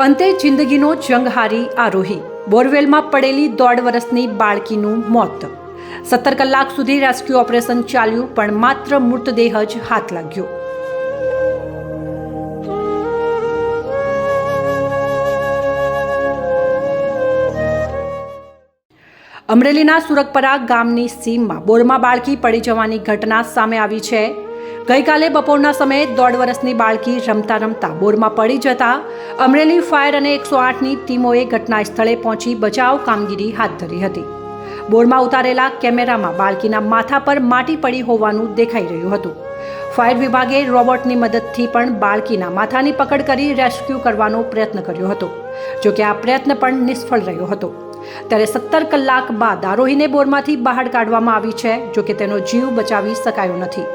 અંતે જિંદગીનો જંગ હારી આરોહી. બોરવેલમાં પડેલી દોઢ વર્ષની બાળકીનું મોત. સત્તર કલાક સુધી રેસ્ક્યુ ઓપરેશન ચાલ્યું, પણ માત્ર મૃતદેહ જ હાથ લાગ્યો. અમરેલીના સુરગપરા ગામની સીમમાં બોરમાં બાળકી પડી જવાની ઘટના સામે આવી છે. ગઈકાલે બપોરના સમયે દોઢ વર્ષની બાળકી રમતા રમતા બોરમાં પડી જતા અમરેલી ફાયર અને એકસો આઠની ટીમોએ ઘટના સ્થળે પહોંચી બચાવ કામગીરી હાથ ધરી હતી. બોરમાં ઉતારેલા કેમેરામાં બાળકીના માથા પર માટી પડી હોવાનું દેખાઈ રહ્યું હતું. ફાયર વિભાગે રોબોટની મદદથી પણ બાળકીના માથાની પકડ કરી રેસ્ક્યુ કરવાનો પ્રયત્ન કર્યો હતો જોકે આ પ્રયત્ન પણ નિષ્ફળ રહ્યો હતો. ત્યારે સત્તર કલાક બાદ આરોહીને બોરમાંથી બહાર કાઢવામાં આવી છે જોકે તેનો જીવ બચાવી શકાયો નથી.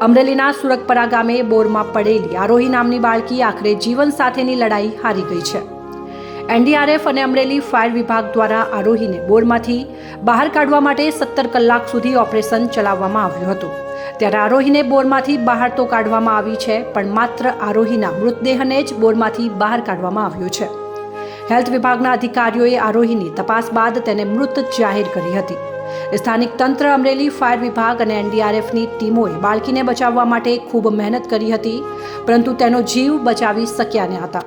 અમરેલીના સુરગપરા ગામે બોરમાં પડેલી આરોહી નામની બાળકી આખરે જીવન સાથેની લડાઈ હારી ગઈ છે. એનડીઆરએફ અને અમરેલી ફાયર વિભાગ દ્વારા આરોહીને બોરમાંથી બહાર કાઢવા માટે સત્તર કલાક સુધી ઓપરેશન ચલાવવામાં આવ્યું હતું. ત્યારે આરોહીને બોરમાંથી બહાર તો કાઢવામાં આવી છે, પણ માત્ર આરોહીના મૃતદેહને જ બોરમાંથી બહાર કાઢવામાં આવ્યો છે. હેલ્થ વિભાગના અધિકારીઓએ આરોહીની તપાસ બાદ તેને મૃત જાહેર કરી હતી. સ્થાનિક તંત્ર અમરેલી ફાયર વિભાગ અને એનડીઆરએફની ટીમોએ બાળકીને બચાવવા માટે ખૂબ મહેનત કરી હતી, પરંતુ તેનો જીવ બચાવી શક્યા ન હતા.